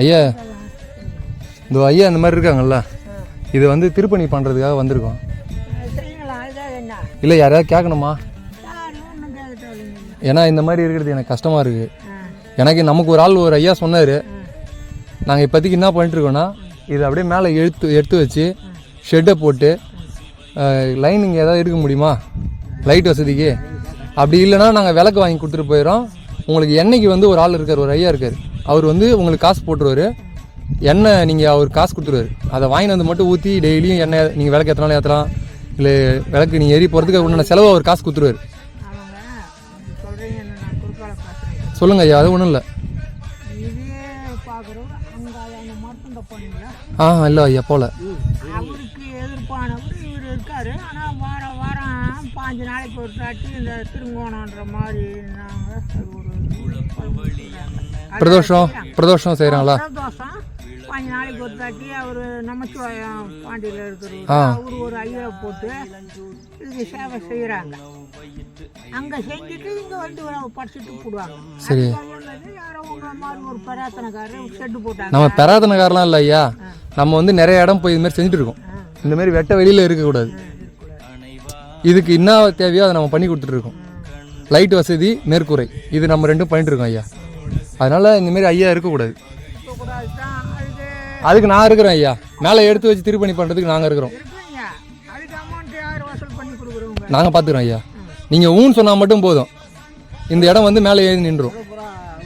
ஐயா. இந்த ஐயா இந்த மாதிரி இருக்காங்கல்ல? இது வந்து திருப்பணி பண்ணுறதுக்காக வந்திருக்கோம். இல்லை யாரையாவது கேட்கணுமா? ஏன்னா இந்த மாதிரி இருக்கிறது எனக்கு கஷ்டமாக இருக்குது எனக்கு நமக்கு ஒரு ஆள் ஒரு ஐயா சொன்னார். நாங்கள் இப்போதைக்கு என்ன பண்ணிட்டு இருக்கோம்னா இது அப்படியே மேலே எடுத்து எடுத்து வச்சு ஷெட்டை போட்டு லைனிங் ஏதாவது எடுக்க முடியுமா? லைட் வசதிக்கு. அப்படி இல்லைன்னா நாங்கள் விளக்கு வாங்கி கொடுத்துட்டு போயிடும் உங்களுக்கு எண்ணெய்க்கு வந்து ஒரு ஆள் இருக்கார் ஒரு ஐயா இருக்கார் அவர் வந்து உங்களுக்கு காசு போட்டுருவார். எண்ணெய் நீங்கள் அவர் காசு கொடுத்துருவாரு. அதை வாங்கிட்டு வந்து மட்டும் ஊற்றி டெய்லியும் எண்ணெய் நீங்கள் விளக்கு ஏற்றனாலும் ஏற்றலாம் இல்லை விளக்கு நீங்கள் எரி போகிறதுக்கு உண்டான செலவு அவர் காசு கொடுத்துருவாரு. சொல்லுங்கள் ஐயா அது ஒன்றும் இல்லை. ஆ இல்லை ஐயா போகல இருக்காரு. ஆனால் வார வாரம் பாஞ்சு நாளைக்கு ஒரு தாட்டி இந்த திருங்கோணன்ற மாதிரி நாங்கள் பிரதோஷம் பிரதோஷம் செய்கிறாங்களா பிரதோஷம். பாஞ்சு நாளைக்கு ஒரு தாட்டி அவர் நமச்சிவாயம் பாண்டியில் இருக்கிறவர் ஆ. அவர் ஒரு ஐயா போட்டு இதுக்கு சேவை செய்கிறாங்க அங்கே செஞ்சுட்டு இங்கே வந்து படிச்சுட்டு போடுவாங்க. சரி. நம்ம பெறாதனக்காரலாம் இல்லை ஐயா. நம்ம வந்து நிறைய இடம் போய் இது மாதிரி செஞ்சுட்டு இருக்கோம். இந்த மாதிரி வெட்ட வெளியில் இருக்கக்கூடாது. இதுக்கு என்ன தேவையோ அதை நம்ம பண்ணி கொடுத்துட்ருக்கோம் லைட் வசதி மேற்கூரை. இது நம்ம ரெண்டும் பண்ணிட்டு இருக்கோம் ஐயா. அதனால் இந்தமாரி ஐயா இருக்கக்கூடாது. அதுக்கு நான் இருக்கிறேன் ஐயா. மேலே எடுத்து வச்சு திருப்பணி பண்ணுறதுக்கு நாங்கள் இருக்கிறோம். நாங்கள் பார்த்துக்குறோம் ஐயா. நீங்கள் ஊன்னு சொன்னால் மட்டும் போதும். இந்த இடம் வந்து மேலே ஏறி நின்றுடும்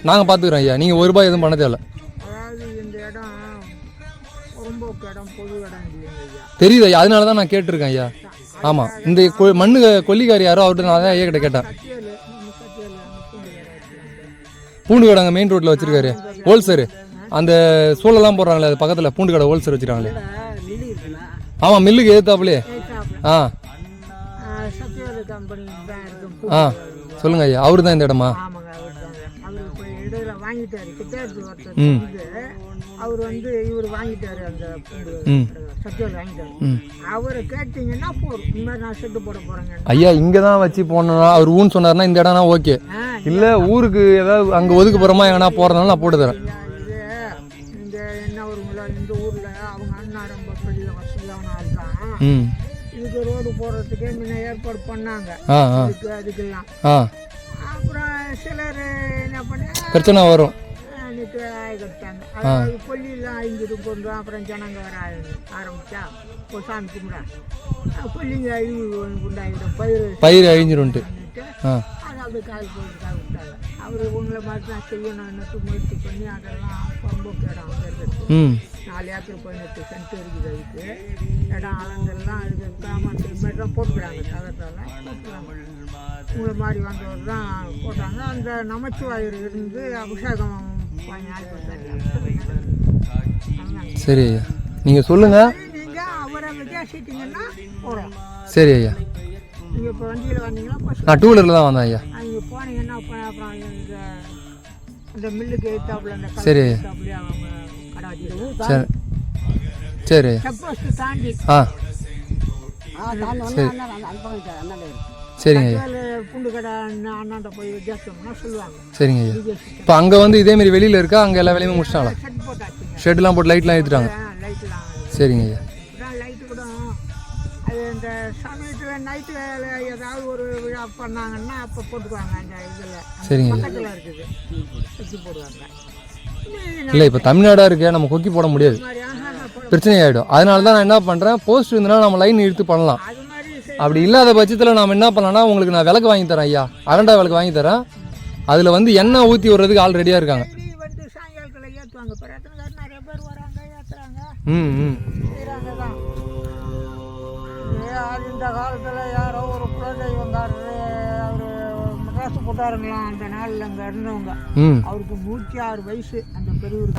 நாங்கள் பார்த்துக்குறோம் ஐயா. நீங்கள் ஒரு ரூபாய் எதுவும் பண்ண தேவையில்ல. தெரியுது ஐயா அதனால தான் நான் கேட்டிருக்கேன் ஐயா. ஆமாம் இந்த கொ- மண்ணு கொல்லிக்காரி யாரோ அவர்கிட்ட நான் தான் ஐயா கிட்ட கேட்டேன். பூண்டு கடை அங்கே மெயின் ரோட்டில் வச்சிருக்காரு. ஹோல்சேரு அந்த சூழலாம் போடுறாங்களே அது பக்கத்தில் பூண்டு கடை ஹோல்சேல் வச்சுருக்காங்களே. ஆமாம் மில்லுக்கு எதிர்த்தாப்புலே ஆ. ஆ சொல்லுங்க ஐயா அவரு தான் இந்த இடமா? ஆமாங்க அவர் வந்து இவர் வாங்கிட்டாரு அந்த சத்தியல் வாங்கிட்டாரு. அவரை கேட்டிங்கன்னா போதும். இந்த மாதிரி நான் செட்டு போட போகிறேங்க ஐயா இங்கே தான் வச்சு போனோம்னா அவர் ஊன்னு சொன்னார்னா இந்த இடம்னா ஓகே. இல்லை. ஊருக்கு ஏதாவது அங்கே ஒதுக்கு போகிறோமா எங்கன்னா போகிறதுனால நான் போட்டு தரேன். இந்த என்ன வருங்களோ இந்த ஊரில் அவங்க அண்ணா ரொம்ப பெரிய வசதியான ஆள் தான். ம். இதுக்கு ரோடு போடுறதுக்கே முன்ன ஏற்பாடு பண்ணாங்க. இதுக்கு அதுக்கெல்லாம். அப்புறம் சிலர் என்ன பண்ணி பிரச்சனை வரும். அன்னைக்கு ஆகிட்டாங்க அதாவது கொல்லிலாம் அழிஞ்சிட்டு கொண்டு அப்புறம் ஜனங்க வர ஆரம்பி- ஆரம்பிச்சா இப்போ சாமி கும்பிடா. கொல்லிங்க அழிவு பயிர் பயிர் அழிஞ்சிரும்ட்டு அது அப்படியே கால் போகிறதுக்காக விட்டாங்க. அவர் உங்களை மாதிரி தான் செய்யணும்னு முயற்சி பண்ணி அதெல்லாம் ரொம்ப இடம் அங்கே இருக்குது. நாலு ஏக்கர் பதினெட்டு சென்ட் இருக்குது அதுக்கு. இடம் அளந்தெல்லாம் அதுக்கு கிராமம் இது மாதிரி தான் போட்டுக்கிறாங்க. போட்டுக்கிறாங்க உங்களை மாதிரி வந்தவர் தான் போட்டாங்க. அந்த நமச்சிவாயர் இருந்து அபிஷேகம் சரி ஐயா. நீங்கள் சொல்லுங்கள் சரி ஐயா. நான் டூ வீலரில் தான் வந்தேன் ஐயா. சரி. சரி. சரி ஆ. சரி. சரிங்க ஐயா. பூண்டு கடை அண்ணா- அண்ணாண்ட போய் வித்தியாசம்னா சொல்லுவாங்க. சரிங்க ஐயா. இப்போ அங்கே வந்து இதேமாரி வெளியில் இருக்கா? அங்கே எல்லா வேலையுமே முடிச்சிட்டாங்களா? ஷெட்லாம் போட்டு லைட்லாம் ஏற்றிட்டாங்க லைட்லாம் சரிங்க ஐயா. இப்பதான் லைட்டு கூட அது இந்த சமயத்தில் நைட்டு வேலை ஏதாவது ஒரு விழா பண்ணாங்கன்னா அப்போ போட்டுக்குவாங்க அந்த இதில். சரிங்க ஐயா. பக்கத்தில் இருக்குது. சுற்றி போடுவாங்க. இது இல்லை இப்போ தமிழ்நாடாக இருக்கு நம்ம கொக்கி போட முடியாது. பிரச்சனை ஆகிடும் அதனால தான் நான் என்ன பண்ணுறேன் போஸ்ட் இருந்தனா நம்ம லைன் இழுத்து பண்ணலாம். அப்படி இல்லாத பட்சத்தில் நாம் என்ன பண்ணலாம்னா உங்களுக்கு நான் விளக்கு வாங்கி தரேன் ஐயா. அரண்டா விளக்கு வாங்கி தரேன். அதில் வந்து எண்ணெய் ஊற்றி விடுறதுக்கு ஆள் ரெடியாக இருக்காங்க. ம் ம். இந்த காலத்தில் யாரோ ஒரு குலதெய்வங்காரரு அவர் மெட்ராஸ் போட்டாருங்களாம் அந்த நாளில் அங்கே இருந்தவங்க. அவருக்கு நூற்றி ஆறு வயசு. அந்த பெரியவர்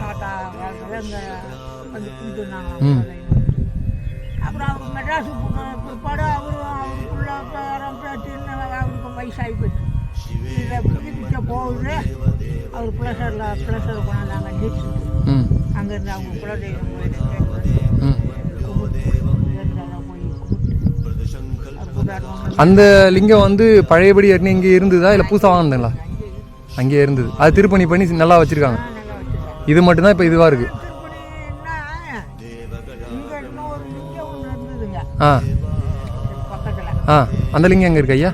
டாட்டா காலத்தில் இங்கே வந்து கும்பிட்டுருந்தாங்க அப்புறம் அவர் பிற்பாடு அவரும் அவருக்குள்ள அவருக்கு வயசாகி இதை புதுப்பிக்க போகுது. அவர் ப்ளஷரில் ப்ளஷர் கொண்டாந்தாங்க ம். அங்கேருந்து அவங்க குலதெய்வம் அந்த லிங்கம் வந்து பழையபடி ஏற்கனவே இங்கே இருந்ததா? இல்லை புதுசாக வாங்கினீங்களா அங்கே அங்கேயே இருந்தது. அது திருப்பணி பண்ணி நல்லா வச்சுருக்காங்க. நல்லா வச்சுருக்காங்க. இது மட்டும்தான் இப்போ இதுவாக இருக்குது ஆ. ஆ அந்த லிங்கம் எங்கே இருக்கு ஐயா?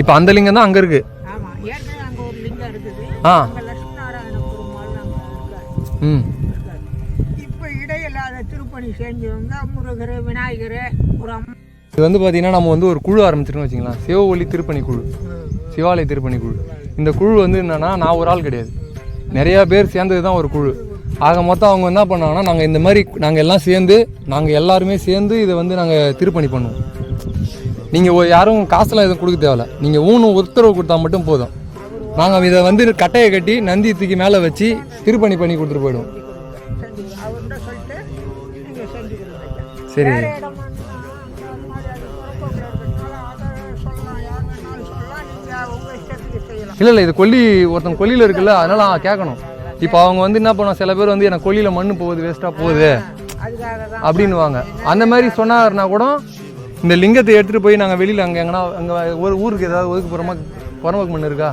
இப்போ அந்த லிங்கம் தான் அங்கே இருக்குது ஆ. ம். திருப்பணி இது வந்து பார்த்தீங்கன்னா நம்ம வந்து ஒரு குழு ஆரம்பிச்சிருக்கோம் வச்சுங்களேன் சிவ ஒளி திருப்பணி குழு சிவாலய திருப்பணி குழு இந்த குழு வந்து என்னென்னா நான் ஒரு ஆள் கிடையாது. நிறையா பேர் சேர்ந்தது தான் ஒரு குழு. ஆக மொத்தம் அவங்க என்ன பண்ணாங்கன்னா நாங்கள் இந்த மாதிரி நாங்கள் எல்லாம் சேர்ந்து நாங்கள் எல்லாருமே சேர்ந்து இதை வந்து நாங்கள் திருப்பணி பண்ணுவோம். நீங்கள் யாரும் காசுலாம் எதுவும் கொடுக்க தேவையில்ல. நீங்கள் ஊனும் உத்தரவு கொடுத்தா மட்டும் போதும். நாங்கள் இதை வந்து கட்டையை கட்டி நந்தி தூக்கி மேலே வச்சு திருப்பணி பண்ணி கொடுத்துட்டு போயிடுவோம். சரி. இல்லை இல்லை இது கொல்லி ஒருத்தன் கொல்லியில் இருக்குல்ல அதனால கேட்கணும் இப்போ அவங்க வந்து என்ன பண்ணுவாங்க? சில பேர் வந்து எனக்கு கொல்லியில் மண்ணு போகுது வேஸ்ட்டாக போகுது அப்படின்னுவாங்க. அந்த மாதிரி சொன்னாருன்னா கூட இந்த லிங்கத்தை எடுத்துகிட்டு போய் நாங்கள் வெளியில் அங்கே எங்கன்னா அங்கே ஒரு ஊருக்கு ஏதாவது ஒதுக்குப்புறமா புறம்போக்கு மண் இருக்கா?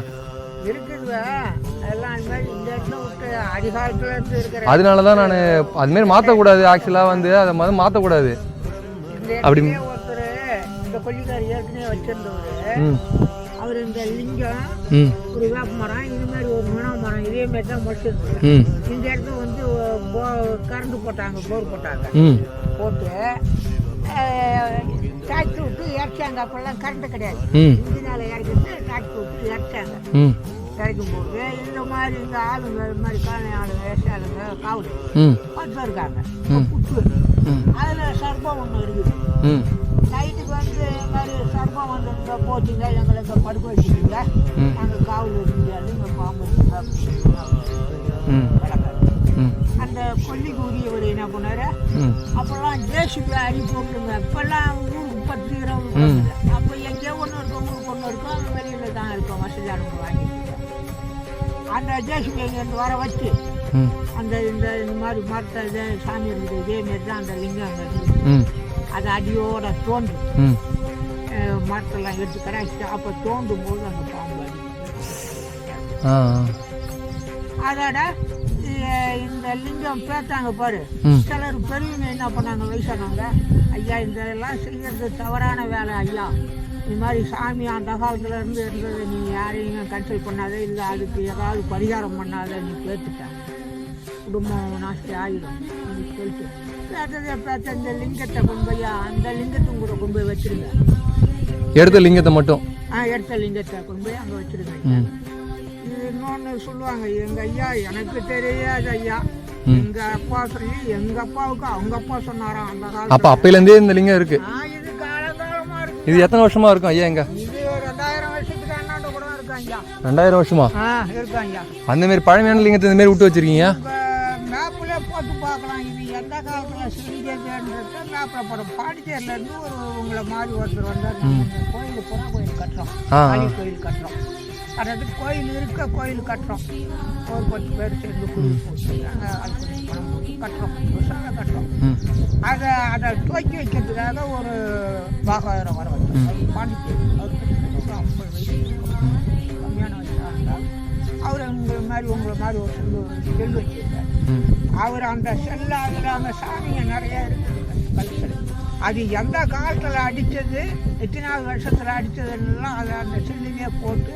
அதனால தான் நான் அதுமாரி மாற்றக்கூடாது ஆக்சுவலாக வந்து. அதை மாதிரி மாற்றக்கூடாது அப்படி- இந்த கொல்லிக்கார் ஏற்கனவே வச்சிருந்தவர் அவர் இந்த லிங்கம் ஒரு வேப்ப மரம் இது மாதிரி ஒரு முனா மரம் இதே மாதிரி தான் முடிச்சிருந்தாரு ம். இந்த இடத்துல வந்து கரண்ட் போட்டாங்க போர் போட்டாங்க. போட்டு டாக்டர் விட்டு இறச்சாங்க அப்போல்லாம் கரண்ட் கிடையாது. ம். இன்ஜினால இறக்கிட்டு டாக்டர் விட்டு இறச்சாங்க இறக்கும் போது இந்த மாதிரி இந்த ஆளுங்க இது மாதிரி காலை ஆளுங்க வேஷ ஆளுங்க காவல் பத்து இருக்காங்க. அதில் சர்ப்பம் ஒன்று இருக்குது. நைட்டுக்கு வந்து இந்த மாதிரி சர்ப்பம் வந்து இந்த போச்சுங்க. எங்களை இங்கே படுக்க வச்சுக்கோங்க ம். நாங்கள் காவல் இருக்க முடியாது இங்கே பாம்பு அந்த கொல்லிக்கு உரியவர் என்ன பண்ணாரு? அப்போல்லாம் ஜேசிபி அடி போட்டுருங்க. இப்போல்லாம் ஊருக்கு பத்து இருபது. அப்போ எங்கேயோ ஒன்று இருக்கும் ஊருக்கு ஒன்று இருக்கும். அங்கே வெளியில் தான் இருக்கும் வசதியானவங்க வாங்கிட்டு. அந்த ஜேசிபி இங்கேருந்து வர வச்சு அந்த இந்த இந்த மாதிரி மரத்தை இது சாமி இருக்குது இதே மாரி தான் அந்த லிங்கம் அங்கே இருக்குது அது அடியோட தோண்டு ம். அஹ் மரத்தெல்லாம் எடுத்து கடாச்சிட்டு அப்போ தோண்டும் போது அந்த பாம்பு அதோட இந்த லிங்கம் பேத்தாங்க பாரு. சிலர் பெரியவங்க என்ன பண்ணாங்க வயசானவங்க ஐயா இந்த எல்லாம் செய்யறது தவறான வேலை ஐயா. இது மாதிரி சாமி அந்த காலத்துல இருந்து இருந்தது நீ யாரையும் கன்சல்ட் பண்ணாத இல்லை அதுக்கு ஏதாவது பரிகாரம் பண்ணாத நீ பேத்துட்ட குடும்பம் நாஸ்தி ஆகிடும் நீ சொல்லிட்டு இந்த லிங்கத்தை கொண்டு போய் அந்த லிங்கத்தும் கூட கொண்டு போய் வச்சிருங்க எடுத்த லிங்கத்தை மட்டும்? ஆ எடுத்த லிங்கத்தை கொண்டு போய் அங்கே வச்சிருங்க. இன்னொன்று சொல்லுவாங்க எங்கள் ஐயா எனக்கு தெரியாது ஐயா. எங்க அப்பா சொல்லி எங்க அப்பாவுக்கு அவங்க அப்பா சொன்னாராம் அந்த அப்போ காலத்துல அப்பையிலேருந்தே இந்த லிங்கம் இது இருக்கு இது எத்தனை வருஷமா இருக்கும் ஐயா எங்க இது ரெண்டாயிரம் வருஷத்துக்கு அண்ணாண்ட கூட இருக்காங்க ரெண்டாயிரம் வருஷமா? இருக்காங்க அந்த மாதிரி பழமையான லிங்கத்தை இந்த மாதிரி விட்டு வச்சிருக்கீங்க? மேப்ல போட்டு பார்க்கலாம். இது எந்த காலத்துல போடும். பாண்டிச்சேரியில இருந்து ஒரு உங்களை மாதிரி ஒருத்தர் வந்தார். கோயில் புறா கோயில் கட்டுறோம். காளி கோயில் கட்டுறோம். அதாவது கோயில் இருக்க கோயில் கட்டுறோம். ஒரு பத்து பேர் சேர்ந்து கட்டுறோம். புதுசாக கட்டுறோம். அதை அதை துவக்கி வைக்கிறதுக்காக ஒரு பாகாயிரம் வர அது பாண்டிச்சேரி. ஐம்பது வயசு. கம்மியான வயசாக இருந்தால் அவர் உங்களை மாதிரி உங்களை மாதிரி ஒரு செல்லு செல் வச்சிருக்கார். அவர் அந்த செல்ல அதில் அந்த சாமிங்க நிறைய இருக்குது கல்ச்சர் அது எந்த காலத்தில் அடித்தது எத்தனாவது வருஷத்தில் அடித்ததுன்னெல்லாம் அதை அந்த செல்லிலே போட்டு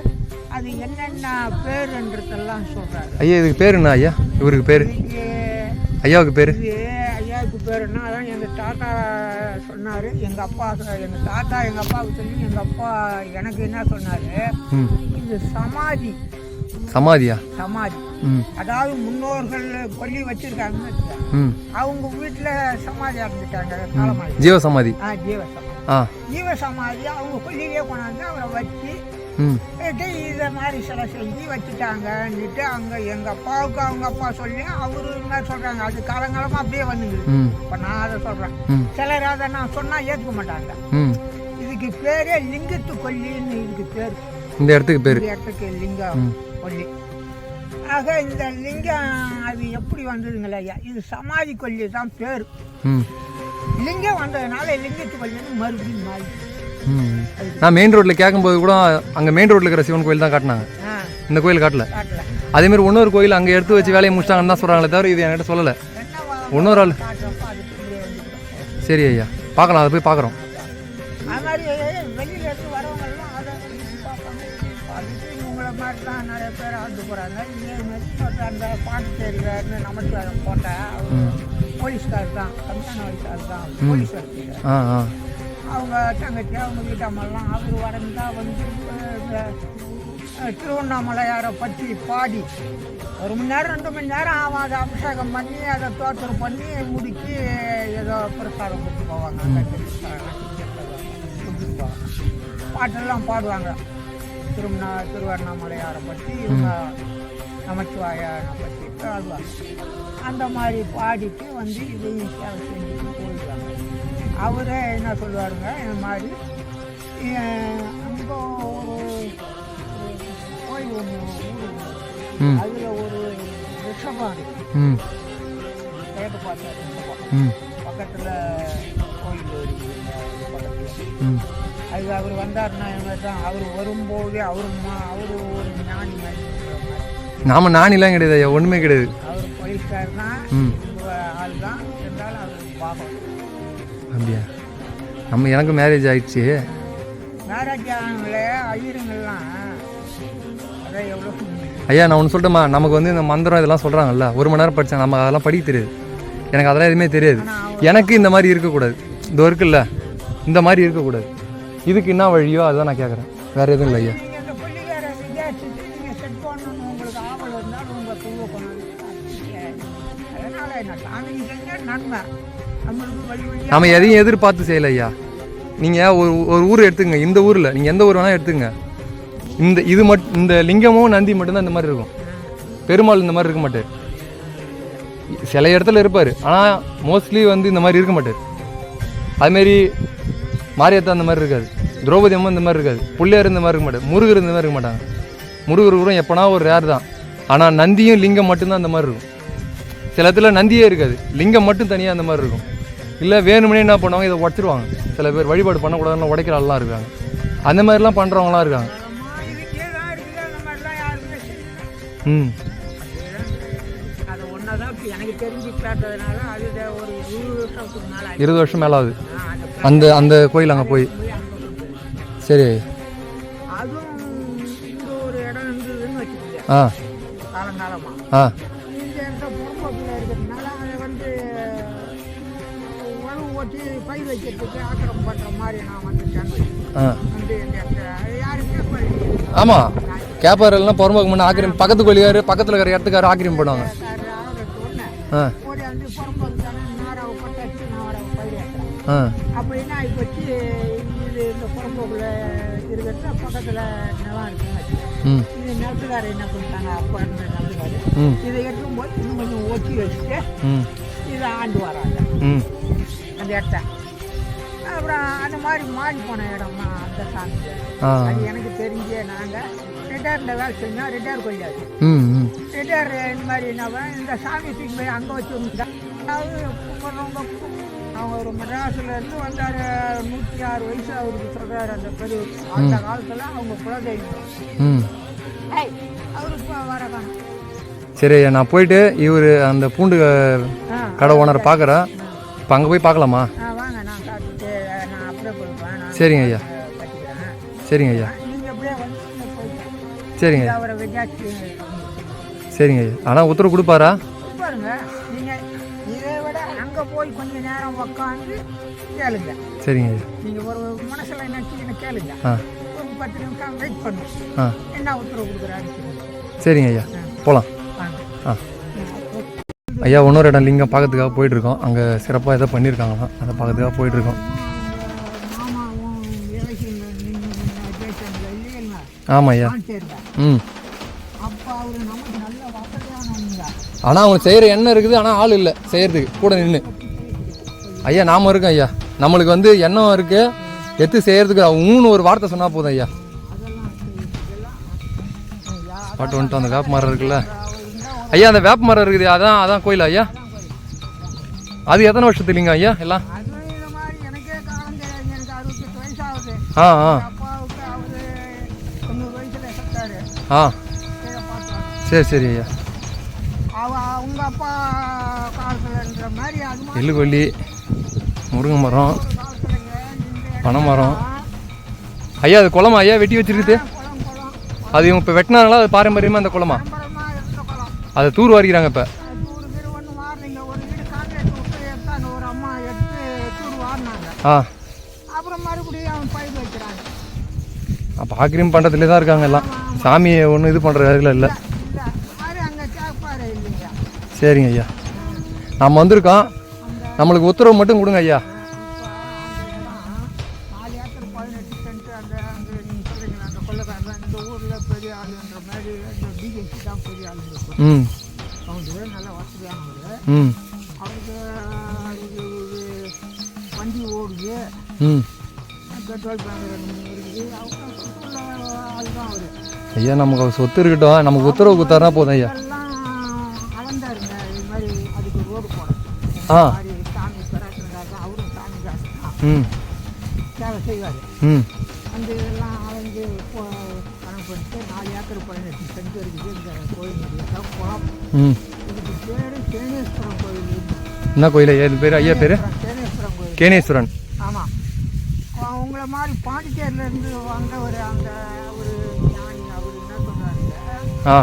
அது என்னென்ன பேருன்றதெல்லாம் சொல்கிறாரு ஐயா இதுக்கு பேர் என்ன ஐயா? இவருக்கு பேர்? ஐயாவுக்கு பேர்? ஐயாவுக்கு பேருன்னா அதான் எங்கள் தாத்தா சொன்னார். எங்கள் அப்பா எங்கள் தாத்தா எங்கள் அப்பாவுக்கு சொல்லி எங்கள் அப்பா எனக்கு என்ன சொன்னார்? இது சமாதி சமாதியா? சமாதி. அதாவது முன்னோர்கள் கொல்லி வச்சிருக்காங்கன்னு. ம். அவங்க வீட்டில் சமாதி அடைஞ்சிட்டாங்க ஜீவ சமாதி. ஆ ஜீவ சமாதி. ஜீவ சமாதி அவங்க கொல்லிலே கொண்டாந்து அவரை வச்சு இதை மாதிரி சில செஞ்சு வச்சுட்டாங்கன்னுட்டு அங்கே எங்கள் அப்பாவுக்கு அவங்க அப்பா சொல்லி அவரு என்ன சொல்கிறாங்க அது காலங்காலமாக அப்படியே வந்துங்க ம். இப்போ நான் அதை சொல்கிறேன் ம். சிலர் அதை நான் சொன்னால் ஏற்றுக்க மாட்டாங்க. இதுக்கு பேரே லிங்கத்து கொல்லின்னு இதுக்கு பேர். இந்த இடத்துக்கு பேர். இடத்துக்கு லிங்கம். கொல்லி. ஆக இந்த லிங்கம் அது எப்படி வந்ததுங்களா ஐயா? இது சமாதி கொல்லி தான் பேர். லிங்கம் வந்ததுனால லிங்கத்து கொல்லின்னு மறுபடியும் மாறி. நான் மெயின் ரோட்டில் கேட்கும்போது கூட அங்கே மெயின் ரோட்டில் இருக்கிற சிவன் கோயில் தான் காட்டினாங்க. இந்த கோயில் காட்டல. அதேமாரி இன்னொரு கோயில் அங்கே எடுத்து வச்சு வேலையை முடிச்சிட்டாங்கன்னு தான் சொல்கிறாங்களே தவிர இது என்கிட்ட சொல்லலை. இன்னொரு ஆள். சரி ஐயா பார்க்கலாம் அதை போய் பார்க்குறோம். பேர் ஆண்டு போகிறாங்க இதே மாதிரி அந்த பாண்டிச்சேரியில நமஸ்காரம் போட்ட போலீஸ்கார் தான் கம்மியான வயசார் தான் போலீஸ் அவங்க தங்கச்சி அவங்க வீட்டம்மெல்லாம் அவர் வரந்தா வந்து திருவண்ணாமலையாரை பற்றி பாடி ஒரு மணி நேரம் ரெண்டு மணி நேரம் ஆகும் அதை அபிஷேகம் பண்ணி அதை தோற்றம் பண்ணி முடிச்சு ஏதோ பிரசாதம் கொடுத்து போவாங்க. பாட்டெல்லாம் பாடுவாங்க. திருவண்ணா திருவண்ணாமலையாரை பற்றி இவங்க நமச்சிவாயாரை பற்றி பாடுவாங்க அந்த மாதிரி பாடிட்டு வந்து இதையும் சேவை செஞ்சுட்டு போயிடுவாங்க அவரே என்ன சொல்லுவாருங்க இந்த மாதிரி அங்கே ஒரு கோயில் ஒன்று ம். அதில் ஒரு ரிஷபம் கேட்டு பார்த்தா ரிஷபம். ம். பக்கத்தில் கோயில் இருக்குது பக்கத்தில் அது அவர் வந்தாருன்னா என்ன தான். அவர் வரும்போது அவர் அவர் ஒரு ஞானி. நாம நானிலாம் கிடையாது ஐயா ஒன்றுமே கிடையாது. அவர் போலீஸ்கார் தான் ஆள் தான் இருந்தாலும் அவர் பாகம் அப்படியா? நம்ம எனக்கு மேரேஜ் ஆயிடுச்சு. மேரேஜ் ஆனவங்களே ஐயருங்கெல்லாம் அதான் எவ்வளோ ஐயா நான் ஒன்று சொல்லட்டுமா? நமக்கு வந்து இந்த மந்திரம் இதெல்லாம் சொல்கிறாங்கல்ல ஒரு மணி நேரம் படித்தேன் நமக்கு அதெல்லாம் படிக்க தெரியாது. எனக்கு அதெல்லாம் எதுவுமே தெரியாது. எனக்கு இந்த மாதிரி இருக்கக்கூடாது. இந்த இருக்குல்ல இந்த மாதிரி இருக்கக்கூடாது. இதுக்கு என்ன வழியோ அதுதான் நான் கேட்குறேன் வேறு எதுவும் இல்லை ஐயா. நம்ம எதையும் எதிர்பார்த்து செய்யலை ஐயா. நீங்கள் ஒரு ஒரு ஊர் எடுத்துங்க இந்த ஊரில் நீங்கள் எந்த ஊர் வேணால் எடுத்துங்க இந்த இது மட் இந்த லிங்கமும் நந்தி மட்டும்தான் இந்த மாதிரி இருக்கும். பெருமாள் இந்த மாதிரி இருக்க மாட்டார். சில இடத்துல இருப்பார். ஆனால் மோஸ்ட்லி வந்து இந்த மாதிரி இருக்க மாட்டார். அதுமாரி மாரியத்தா அந்த மாதிரி இருக்காது. திரௌபதி அம்மா இந்த மாதிரி இருக்காது. பிள்ளையார் இந்த மாதிரி இருக்க மாட்டார். முருகர் இந்த மாதிரி இருக்க மாட்டாங்க. முருகர் கூட எப்போனா ஒரு ரேர் தான். ஆனால் நந்தியும் லிங்கம் மட்டும்தான் அந்த மாதிரி இருக்கும். சில இடத்துல நந்தியே இருக்காது. லிங்கம் மட்டும் தனியாக அந்த மாதிரி இருக்கும். இல்லை வேணும்னே என்ன பண்ணுவாங்க? இதை உடச்சிருவாங்க. சில பேர் வழிபாடு பண்ணக்கூடாதுன்னு உடைக்கிற ஆள்லாம் இருக்காங்க. அந்த மாதிரிலாம் பண்ணுறவங்களாம் இருக்காங்க. ம். தெரிஞ்சு கேட்டதுனால அது இதை ஒரு இருபது வருஷத்துக்கு மேலே ஆச்சு. இருபது வருஷம் மேலே ஆகுது அந்த அந்த கோயில் அங்கே போய். சரி. அதுவும் இங்க ஒரு இடம் இருந்ததுன்னு வச்சுக்கோங்க. ஆ. காலங்காலமாக ஆ. இந்த இடத்த புறம்போக்கில் இருக்கிறதுனால அதை வந்து உழவு ஓட்டி பயிர் வைக்கிறதுக்கு ஆக்கிரம் பண்ணுற மாதிரி நான் வந்துட்டேன்னு வச்சுக்கோங்க. ஆ. வந்து இந்த இடத்துல யாருமே பயிர் ஆமாம் கேப்பாரெல்லாம் பொறுமைக்கு முன்னே ஆக்கிரம் பக்கத்து கோயிலுக்காரு பக்கத்தில் இருக்கிற இடத்துக்காரு ஆக்கிரம் பண்ணுவாங்க. ஒன்று ஆ. ஓடி வந்து புறம்போக்கு தானே நேரம் கொட்டாச்சு நான் வர பயிர் ஏற்றுறேன் ஆ. அப்போ என்ன ஆகிப்போச்சு இது இந்த புறம்போக்கில் இருக்கிறது பக்கத்தில் நிலம். ம். இது நிலத்துக்காரர் என்ன பண்ணிட்டாங்க? அப்போ இருந்த இதை எடுத்தும் போய் இன்னும் கொஞ்சம் ஓட்டி வச்சுட்டு இதை ஆண்டு வராங்க. அந்த இடத்த. அப்புறம் அந்த மாதிரி மாறி போன இடமா அந்த சாமி. அது எனக்கு தெரிஞ்சே நாங்கள் ரிட்டையர்ல வேலை செஞ்சோம். ரிட்டையர் கொள்ளாது ரிட்டையர் இந்த மாதிரி என்ன இந்த சாமி தூக்கி போய் அங்கே வச்சு. அதாவது கும்பிட்றவங்க அவங்க ஒரு மெட்ராஸில் இருந்து வந்தார். நூற்றி ஆறு வயசு அவருக்கு சொல்கிறாரு அந்த பெரிய அந்த காலத்தில் அவங்க குலதெய்வம். அவரு இப்போ வர காணும் சரி ஐயா நான் போயிட்டு இவர் அந்த பூண்டு கடை ஓனரை பார்க்குறேன். இப்போ அங்கே போய் பார்க்கலாமா? சரிங்க ஐயா. சரிங்க ஐயா. சரிங்க ஐயா. சரிங்க. ஐயா ஆனால் உத்தரவு கொடுப்பாரா? சரிங்க. ஐயா நீங்கள் ஒரு மனசில் நினச்சிக்கின்னு கேளுங்க. ஆ. ஒரு பத்து நிமிஷம் வெயிட் பண்ணும் ஆ. என்ன உத்தரவு கொடுக்குறாரு சரிங்க ஐயா. போகலாம் ஆ. ஐயா இன்னொரு இடம் லிங்கம் பார்க்கறதுக்காக போயிட்டுருக்கோம். அங்கே சிறப்பாக ஏதோ பண்ணியிருக்காங்களாம். அதை பார்க்கறதுக்காக போயிட்டுருக்கோம். ஆமாம் ஐயா. ம் அப்போ அவர் நமக்கு நல்ல வசதியானவங்க ஆனால் அவங்க செய்கிற எண்ணம் இருக்குது ஆனால் ஆள் இல்லை. செய்கிறதுக்கு கூட நின்று ஐயா நாம இருக்கோம் ஐயா. நம்மளுக்கு வந்து எண்ணம் இருக்குது எத்து செய்கிறதுக்கு ஊன்னு ஒரு வார்த்தை சொன்னால் போதும் ஐயா. பாட்டு வந்துட்டு அந்த வேப்ப மரம் இருக்குல்ல? ஐயா அந்த வேப்ப மரம் இருக்குது. அதான் அதான் கோயில் ஐயா. அது எத்தனை வருஷத்துலிங்க ஐயா எல்லாம்? ஆ ஆ. ஆ. சரி சரி ஐயா. அவங்க அப்பா காலத்துலன்ற மாதிரி அது எள்ளுக்கொல்லி முருங்கை மரம் காலத்துலங்க இந்த பனை மரம் ஐயா அது குளமா? ஐயா வெட்டி வச்சிருக்குது. அது இவங்க இப்போ வெட்டினாங்களா? அது பாரம்பரியமாக அந்த குளமா? அதை தூர் வாரிக்கிறாங்க இப்போ. ஆ. அப்போ ஆக்கிரமிப்பு பண்ணுறதுலே தான் இருக்காங்க எல்லாம். சாமியை ஒன்றும் இது பண்ணுற வேலை இல்லை இல்லை மாதிரி அங்கே கேட்பாரு இல்லைங்க சரிங்க ஐயா. நம்ம வந்திருக்கோம். நம்மளுக்கு உத்தரவு மட்டும் கொடுங்க ஐயா. ம். ம். வண்டி ஓடுது ம். ஐயா நமக்கு சொத்து இருக்கட்டும். நமக்கு உத்தரவு கொடுத்தாருனா போதும் ஐயா. சாமி பிராட்டினாக்க அவரும் சாமி ம் சேவை செய்வார் ம் அந்த இதெல்லாம் போ- கணக்கு பண்ணிட்டு நாலு ஏக்கர் பதினெட்டு சென்ட் இருக்குது இந்த கோயிலுடைய குளம் இதுக்கு பேர் சேனேஸ்வரம் கோயில் என்ன கோயில் இது பேர் ஐயா பேர் சேனேஸ்வரம் கோயில் கேனேஸ்வரன் ஆமாம் உங்களை மாதிரி பாண்டிச்சேரியிலேருந்து வந்த ஒரு அந்த ஒரு ஞானி அவர் என்ன சொன்னாருங்க ஆ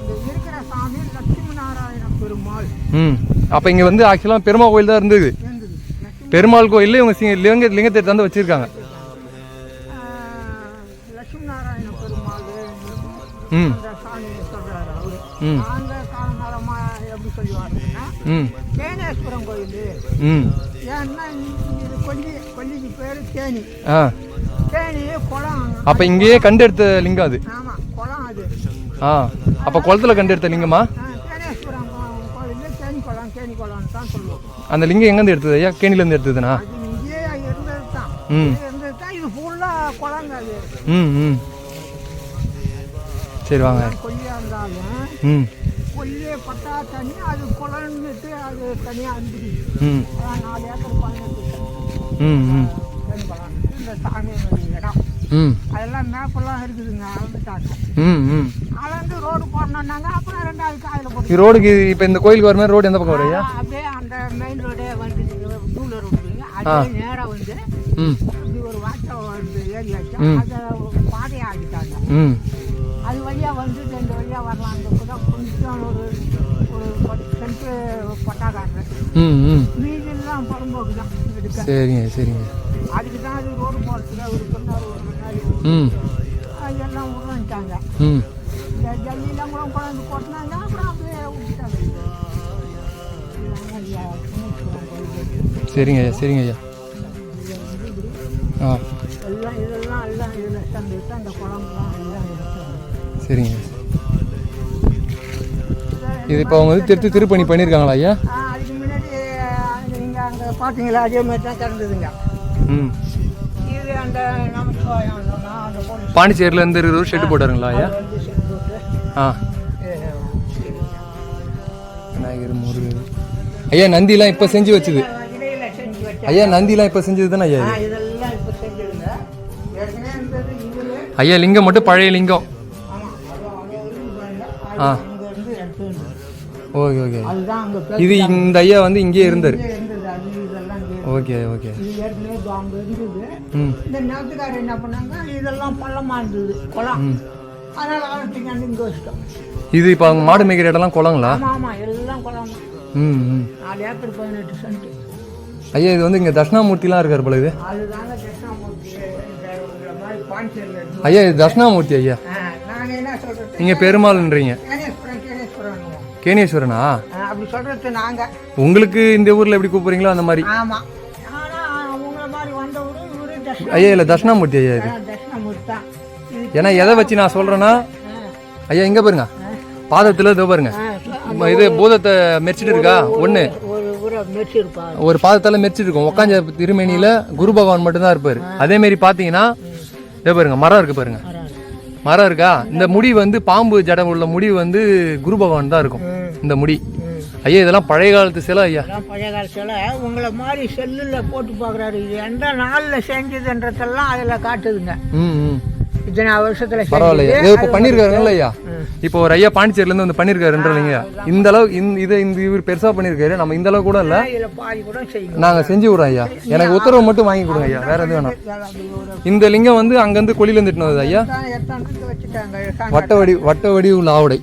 இந்த இருக்கிற சாமி லட்சுமி நாராயண பெருமாள் ம் அப்போ இங்கே வந்து ஆக்சுவலாக பெருமாள் கோயில் தான் இருந்தது. பெருமாள் கோயிலில் இவங்க சி- லிங்க லிங்கத்தை எடுத்து வச்சுருக்காங்க. ம். ம். ம். தேனேஸ்வரம் கோயில். ம். ஏன்னா இது கொல்லி கொல்லிக்கு பேர் தேனி. ஆ. தேனி குளம். அப்போ இங்கேயே கண்டெடுத்த லிங்கம் அது. ஆமாம் குளம் அது. ஆ. அப்போ குளத்துல கண்டெடுத்த லிங்கமா? ஆ, தேனேஸ்வரம் கோயில் தேனி குளம் தேனி குளம்னு தான் சொல்லுவோம் அந்த லிங்கம் எங்கேருந்து எடுத்தது ஐயா? கேணிலேருந்து எடுத்ததுண்ணா ம். ம் ம். சரி வாங்க. ம். கொல்லியை பட்டா தனி அது குளம்னுட்டு அது தனியாக இருந்துச்சு. ம். நாலு ஏக்கர் பதினெட்டு ம் ம். இந்த சாமியினுடைய இடம். அதெல்லாம் மேப்பெல்லாம் இருக்குதுங்க அளந்துட்டாங்க அளந்து ரோடு போடணுன்னாங்க அப்புறம் ரெண்டாவது காயில் போட்டு ரோடுக்கு இப்போ இந்த கோயிலுக்கு வர மாதிரி ரோடு எந்த பக்கம் வரும் ஐயா? அப்படியே அந்த மெயின் ரோடே வந்து டூலர் விட்டுருங்க அப்படியே நேராக வந்து இப்படி ஒரு வாட்டை வந்து ஏரியாச்சு. அதை பாதையை ஆகிட்டாங்க ம். அது வழியாக வந்து ரெண்டு வழியாக வரலாம். அந்த கூட கொஞ்சம் ஒரு ஒரு பத்து சென்ட்டு பட்டாக்காரன் ம் ம். மீதெல்லாம் புறம்போக்கு தான் சரிங்க சரிங்க. அதுக்கு தான் அது ரோடு போகிறதுக்கு அவர் சொன்னார். ஒரு முன்னாடி ம் அதெல்லாம் விடுறான்ட்டாங்க ம் இந்த ஜல்லியெல்லாம் கூட கொண்டாந்து போட்டினாங்க அப்புறம் அப்படியே விட்டுட்டாங்க இதுதாங்க ஐயா, சனீஸ்வரன் கோயில். சரிங்க ஐயா சரிங்க ஐயா ஆ எல்லாம் இதெல்லாம் எல்லாம் அந்த குழம்புலாம் எல்லாம் சரிங்க இது இப்போ அவங்க வந்து திருத்து திருப்பணி பண்ணியிருக்காங்களா ஐயா? அதுக்கு முன்னாடி நீங்கள் அங்கே பார்த்தீங்களா அதே மாதிரி தான் திறந்ததுங்க. ம். இது அந்த போலீஸ் பாண்டிச்சேரியிலேருந்து இருக்கிற ஒரு ஷெட்டு போட்டாருங்களா ஐயா? ஆ. விநாயகர் முருகர். ஐயா நந்திலாம் இப்போ செஞ்சு வச்சுது. ஐயா நந்திலாம் இப்போ செஞ்சது தானே ஐயா ஐயா லிங்கம் மட்டும் பழைய லிங்கம். இருந்து ஆ. இருந்து. Okay okay. இது இந்த ஐயா வந்து இங்கேயே இருந்தார் இருந்தது அது இதெல்லாம் இங்கே ஓகே ஓகே. இது ஏற்கனவே அங்கே இருந்தது. இந்த நேரத்துக்காரர் என்ன பண்ணாங்க? இதெல்லாம் பள்ளமாக இருந்தது குளம். அதனால் வந்து இங்கே வச்சிட்டோம் இது இப்போ அவங்க மாடு மேய்க்கிற இடம்லாம் குளங்களா? ஆமாம் ஆமாம் எல்லாம் குளம் ம் ம். நாலு ஏக்கர் பதினெட்டு சென்ட். ஐயா இது வந்து இங்கே தட்சிணாமூர்த்திலாம் இருக்கார் போல இது. அதுதாங்க பாண்டிச்சேரியில் இருக்கு. ஐயா இது தட்சிணாமூர்த்தி ஐயா. நாங்கள் என்ன சொல்கிறது நீங்கள் பெருமாள்ன்றீங்க. கேனேஸ்வரனா அப்படி சொல்கிறது நாங்கள் உங்களுக்கு இந்த ஊரில் எப்படி கூப்பிடுறீங்களோ அந்த மாதிரி. ஆமாம் ஐயா இல்லை தட்சிணாமூர்த்தி ஐயா இது. ஏன்னா எதை வச்சு நான் சொல்கிறேன்னா ஐயா இங்கே பாருங்க. பாதத்தில் இதோ பாருங்க. இது பூதத்தை மெரிச்சிட்டு இருக்கா? ஒன்று ஒரு பாதத்தால் மெரிச்சிட்டு இருக்கும். உக்காஞ்ச திருமேனியில் குரு பகவான் மட்டும்தான் இருப்பார். அதே மாதிரி பார்த்தீங்கன்னா இதோ பாருங்க மரம் இருக்கு பாருங்க. மரம் இருக்கா. இந்த முடி வந்து பாம்பு ஜடம் உள்ள முடி வந்து குரு பகவான் தான் இருக்கும். இந்த முடி. ஐயா இதெல்லாம் பழைய காலத்து சிலை ஐயா. பழைய காலத்தில் உங்களை மாதிரி செல்லில் போட்டு பார்க்குறாரு. இது எந்த நாளில் செஞ்சதுன்றதெல்லாம் அதில் காட்டுதுங்க. இத்தனை வருஷத்தில் பரவாயில்லையா? இது இப்போ பண்ணியிருக்காருங்களா ஐயா? இப்போ ஒரு ஐயா பாண்டிச்சேரியிலேருந்து வந்து பண்ணியிருக்காருன்றீங்க இந்த அளவு இந்த இதை இந்த இவர் பெருசாக பண்ணியிருக்காரு நம்ம இந்த அளவு கூட இல்லை. நாங்கள் செஞ்சு விட்றோம் ஐயா. எனக்கு உத்தரவு மட்டும் வாங்கி கொடுங்க ஐயா. வேற எதுவும் வேணாம். இந்த லிங்கம் வந்து அங்கேருந்து கொலியிலேருந்து இட்டுனு வருது ஐயா. வட்ட வடி வட்ட வடிவுள்ள ஆவுடை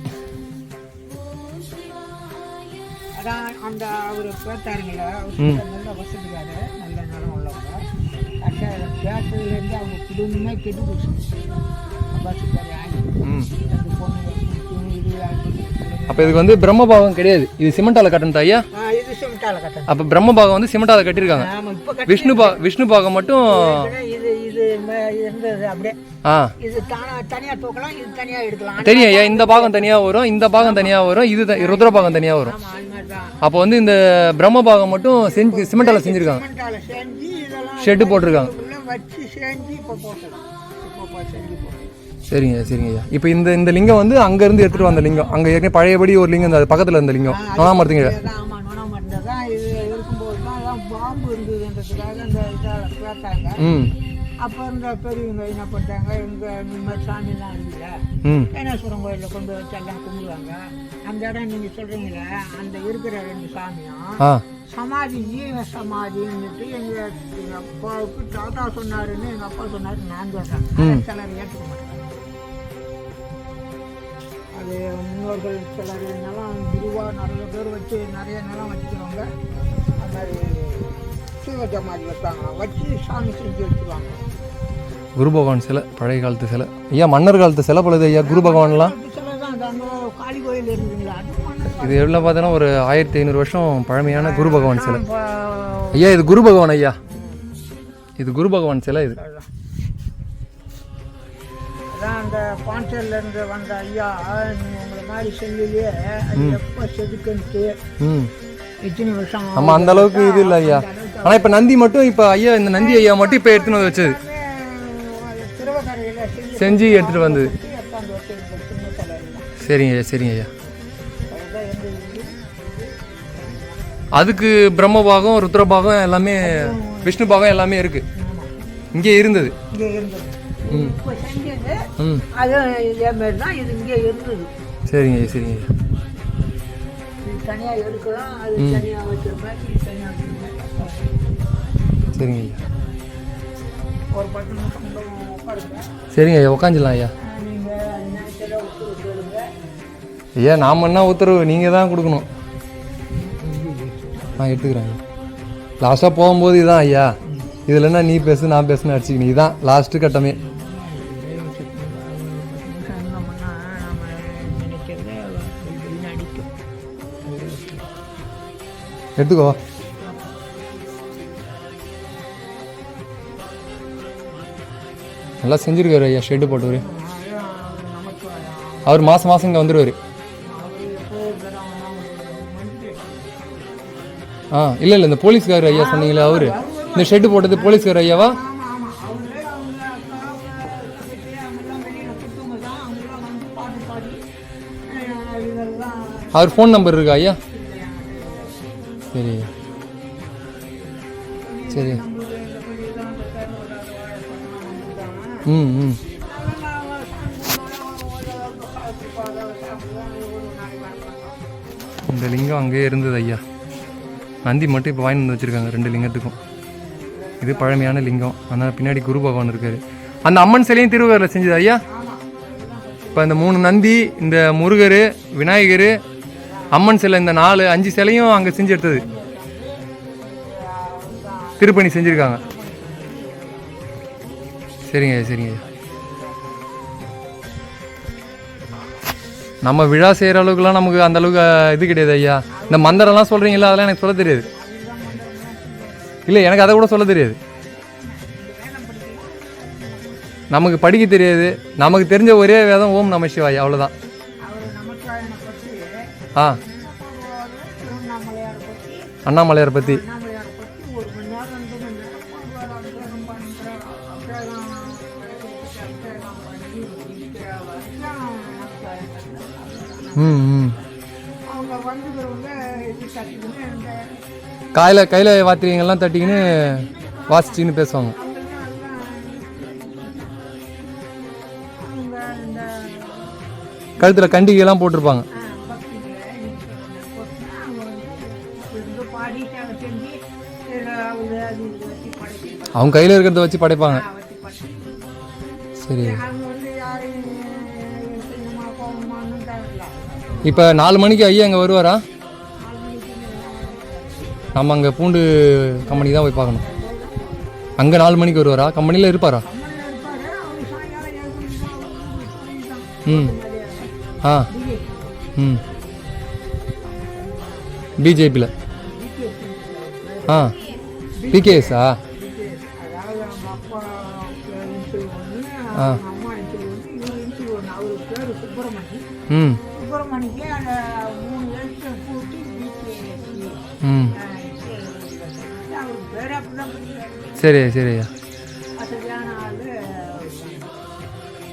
அந்த அவர் பேத்தாருங்கள அவர் நல்ல வசதிக்காரு நல்ல நிலம் உள்ளவங்க. கட்டாய பேட்டரியிலேருந்து அவங்க குடும்பமே கெட்டு போச்சு. பஸ்ஸுக்காரி ஆகி அந்த பொண்ணு இது அப்போ இதுக்கு வந்து பிரம்மபாகம் கிடையாது. இது சிமெண்டால கட்டணும் ஐயா இது சிமெண்டால கட்டணும். அப்போ பிரம்மபாகம் வந்து சிமெண்டால கட்டியிருக்காங்க. விஷ்ணு பா விஷ்ணு பாகம் மட்டும் இது இது இருந்தது அப்படியே. ஆ. இது தானா தனியாக தூக்கலாம் இது தனியாக எடுக்கலாம். தெரியும் ஐயா இந்த பாகம் தனியாக வரும் இந்த பாகம் தனியாக வரும் இது ருத்ர பாகம் தனியாக வரும். அது அப்போ வந்து இந்த பிரம்ம பாகம் மட்டும் செஞ்சு சிமெண்டால செஞ்சுருக்காங்க. ஷெட்டு போட்டிருக்காங்க. சரிங்க சரிங்க ஐயா. இப்போ இந்த இந்த லிங்கம் வந்து அங்கேருந்து எடுத்துகிட்டு வந்த லிங்கம். அங்கே ஏற்கனவே பழையபடி ஒரு லிங்கம் இந்த பக்கத்தில் இருந்த லிங்கம். நோனா மரத்துங்க ம். அப்போ இந்த பெரியவங்க என்ன பண்ணிட்டாங்க? எங்க இந்த மாதிரி சாமிலாம் ம். ஏனாசுரம் கோயிலில் கொண்டு வச்சு எல்லாம் கும்பிடுவாங்க. அந்த இடம் நீங்கள் சொல்கிறீங்களே அந்த இருக்கிற ரெண்டு சாமியும் சமாதி ஜீவ சமாதின்னுட்டு எங்கள் எங்கள் அப்பாவுக்கு தாத்தா சொன்னாருன்னு எங்கள் அப்பா சொன்னாரு. நான் சொல்கிறேன். சிலர் ஏற்றுக்க மாட்டாங்க அது முன்னோர்கள் சிலர் நிலம் குருவா நிறைய பேர் வச்சு நிறைய நிலம் வச்சுக்கிறவங்க. அந்த மாதிரி சிவ சமாதி வைப்பாங்க வச்சு சாமி செஞ்சு வச்சுருவாங்க குரு பகவான் சிலை பழைய காலத்து சிலை. ஐயா மன்னர் காலத்து சிலை பழுது ஐயா குரு பகவான்லாம் சிலை தான் அது அந்த காளி கோயில் இருக்குங்களா அது மன்னர் இது எவ்வளோ பார்த்தீங்கன்னா ஒரு ஆயிரத்தி ஐநூறு வருஷம் பழமையான குரு பகவான் சிலை. ஐயா இது குரு பகவான் ஐயா. இது குரு பகவான் சிலை இது. அதான். அந்த பாண்டிச்சேரியில இருந்து வந்த ஐயா உங்களை மாதிரி செல்லிலேயே எப்போ செதுக்கன்ட்டு ம். எத்தனை வருஷம் நம்ம அந்த அளவுக்கு இது இல்லை ஐயா. ஆனால் இப்போ நந்தி மட்டும் இப்போ ஐயா இந்த நந்தி ஐயா மட்டும் இப்போ எடுத்துன்னு வந்து வச்சது. செஞ்சு எடுத்துகிட்டு வந்தது. சரிங்க ஐயா சரிங்க ஐயா. அதுக்கு பிரம்ம பாகம் ருத்ர பாகம் எல்லாமே விஷ்ணு பாகம் எல்லாமே இருக்கு. இங்கே இருந்தது. ம். ம். சரிங்க ஐயா சரிங்க ஐயா. தனியாக எடுக்கலாம் அது தனியாக வச்சிருப்பேன் தனியாக சரிங்க ஐயா சரிங்க ஐயா. உக்காந்துலாம் ஐயா ஐயா நாம் என்ன உத்தரவு? நீங்கள் தான் கொடுக்கணும். நான் எடுத்துக்கிறேன் லாஸ்ட்டாக போகும்போது இதான் ஐயா. இதில் என்ன நீ பேசு நான் பேசுன்னு அடிச்சுக்கணும் இதுதான் லாஸ்ட்டு கட்டமே. எடுத்துக்கோ. நல்லா செஞ்சுருக்காரு ஐயா ஷெட்டு போட்டவர். அவர் மாதம் மாதம் இங்கே வந்துடுவார் ஆ இல்லை இல்லை இந்த போலீஸ்கார் ஐயா சொன்னீங்களே அவர். இந்த ஷெட்டு போட்டது போலீஸ்கார் ஐயாவா? அவர் ஃபோன் நம்பர் இருக்கா ஐயா? சரி. சரி. இந்த லிங்கம் அங்கேயே இருந்தது ஐயா. நந்தி மட்டும் இப்போ வாங்கி வந்து வச்சுருக்காங்க ரெண்டு லிங்கத்துக்கும். இது பழமையான லிங்கம். ஆனால் பின்னாடி குரு பகவான் இருக்காரு. அந்த அம்மன் சிலையும் திருவாரூரில் செஞ்சது ஐயா? இப்போ இந்த மூணு நந்தி இந்த முருகர் விநாயகர் அம்மன் சிலை இந்த நாலு அஞ்சு சிலையும் அங்கே செஞ்சு எடுத்தது. திருப்பணி செஞ்சுருக்காங்க. சரிங்க சரிங்க. நம்ம விழா செய்கிற அளவுக்குலாம் நமக்கு அந்த அளவுக்கு இது கிடையாது ஐயா. இந்த மந்திரம்லாம் சொல்கிறீங்களா அதெல்லாம் எனக்கு சொல்ல தெரியாது. இல்லை எனக்கு அதை கூட சொல்ல தெரியாது. நமக்கு படிக்க தெரியாது. நமக்கு தெரிஞ்ச ஒரே வேதம் ஓம் நம சிவாய் அவ்வளோதான் ஆ. அண்ணாமலையாரை பற்றி அவங்க வந்துக்கிறவங்க இது தட்டுக்குன்னு இந்த காயில் கையில் வாத்திரியங்கள்லாம் தட்டிக்கின்னு வாசிச்சின்னு பேசுவாங்க. அவங்கெல்லாம் எல்லாம் அவங்க இந்த கழுத்தில் கண்டிகைலாம் போட்டிருப்பாங்க. ஆ, பக்தியில நீங்க சொன்ன போட்டுனா அவங்க வந்து இருந்து பாடிட்டு அவங்க செஞ்சு இதில் அவங்க அது இது வச்சு படைச்சு அவங்க கையில் இருக்கிறத வச்சு படைப்பாங்க. வச்சு சரி. அவங்க இப்போ நாலு மணிக்கு ஐயா இங்கே வருவாரா? நம்ம அங்கே பூண்டு கம்பெனி தான் போய் பார்க்கணும். அங்கே நாலு மணிக்கு வருவாரா? கம்பெனியில் இருப்பாரா? ம். ஆ. ம். பிஜேபியில் ஆ. பிகேஎஸ்ஸா ஆ. ம். ம். சரி சரி.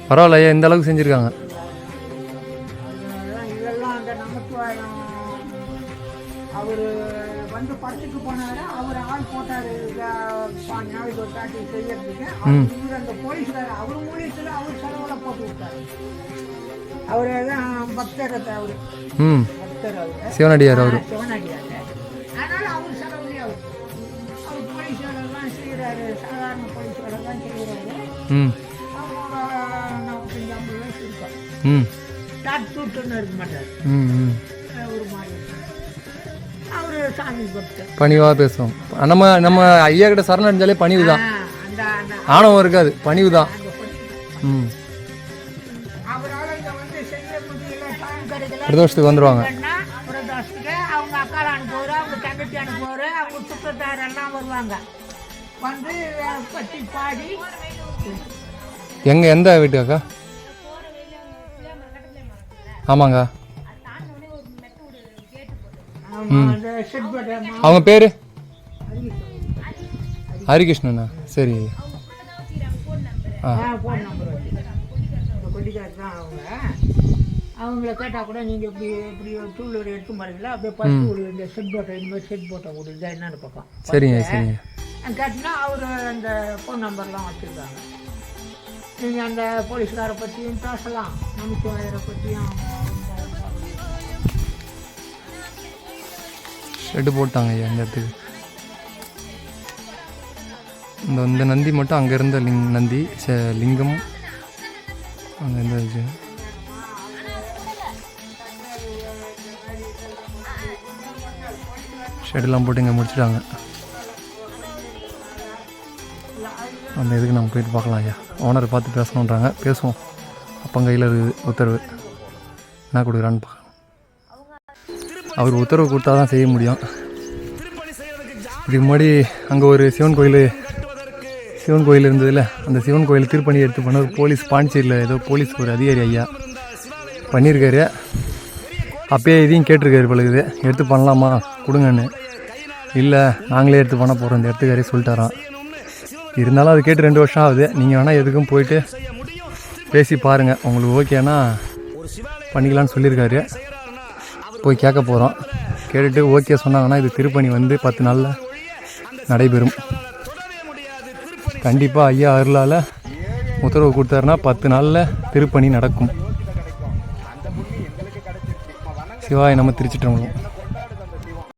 பரவாயில்ல ஐயா இந்த அளவுக்கு செஞ்சுருக்காங்க. அவர் வந்து படத்துக்கு போனாரு அவர் ஆள் போட்டார் பாஞ்சு நாளைக்கு ஒரு காட்டி செய்யறதுக்கு அவர் இவர் அந்த போலீஸ்கார் அவர் மூலியத்தில் அவர் செலவில் போட்டு விட்டார். அவர் தான் பக்தர் அவர். ம். பக்தர் அவர். சிவனடியார் அவர் சிவனடியார். பணிவாக பேசுவோம். நம்ம நம்ம ஐயா கிட்ட சரணம் அடைஞ்சாலே பணிவு தான் ஆணவம் இருக்காது பணிவு தான் ம். பிரதோஷத்துக்கு வந்துடுவாங்க அவங்க அக்கால அனுப்புவார் அவங்க தங்கச்சி அனுப்புவார் அவங்க சுற்றத்தார் எல்லாம் வருவாங்க வந்து அஹ், பாடி எங்கே எந்த வீட்டுக்காக்கா ஆமாங்க. ஆமா, அந்த செட்பட்டை அவங்க பேர்? ஹரிகிருஷ்ணனா? சரி. ஆ அவங்கள கேட்டால் கூட நீங்கள் இப்படி இப்படி டூலர் எடுத்து பாருங்களா அப்படியே பத்து ஒரு இந்த செட் போட்டோ இந்த மாதிரி செட் போட்டோ கொடுங்க என்னன்னு பக்கம் சரிங்க சரிங்க. கேட்டினா அவர் அந்த ஃபோன் நம்பர்லாம் வச்சுருக்காங்க. நீங்கள் அந்த போலீஸ்காரை பற்றியும் பேசலாம். நமச்சிவாயரை பற்றியும் ஷெட்டு போட்டாங்க ஐயா இந்த இடத்துக்கு. இந்த இந்த நந்தி மட்டும் அங்கே இருந்த லிங் நந்தி ச- லிங்கம். அங்கே இருந்துச்சு ஷெட்டெல்லாம் போட்டு இங்கே முடிச்சிட்டாங்க. அந்த இதுக்கு நம்ம போயிட்டு பார்க்கலாம் ஐயா. ஓனரை பார்த்து பேசணுன்றாங்க. பேசுவோம். அப்போ கையில் இருக்குது உத்தரவு. என்ன கொடுக்குறான்னு பார்க்கலாம். அவர் உத்தரவு கொடுத்தா தான் செய்ய முடியும். இதுக்கு முன்னாடி அங்கே ஒரு சிவன் கோயில் சிவன் கோயில் இருந்ததுல அந்த சிவன் கோயில் திருப்பணி எடுத்து பண்ண ஒரு போலீஸ் பாண்டிச்சேரியில் ஏதோ போலீஸ் ஒரு அதிகாரி ஐயா பண்ணியிருக்காரு. அப்பயே இதையும் கேட்டிருக்காரு பழகுது எடுத்து பண்ணலாமா? கொடுங்கன்னு. இல்லை நாங்களே எடுத்து பண்ண போகிறோம் இந்த இடத்துக்காரே சொல்லிட்டாராம். இருந்தாலும் அது கேட்டு ரெண்டு வருஷம் ஆகுது. நீங்கள் வேணால் எதுக்கும் போயிட்டு பேசி பாருங்கள் உங்களுக்கு ஓகேனா பண்ணிக்கலான்னு சொல்லியிருக்காரு. போய் கேட்க போகிறோம் கேட்டுட்டு ஓகே சொன்னாங்கன்னா இது திருப்பணி வந்து பத்து நாளில் நடைபெறும். கண்டிப்பாக ஐயா அருளால் உத்தரவு கொடுத்தாருன்னா பத்து நாளில் திருப்பணி நடக்கும். சிவாய் நம்ம திருச்சிட்டோம்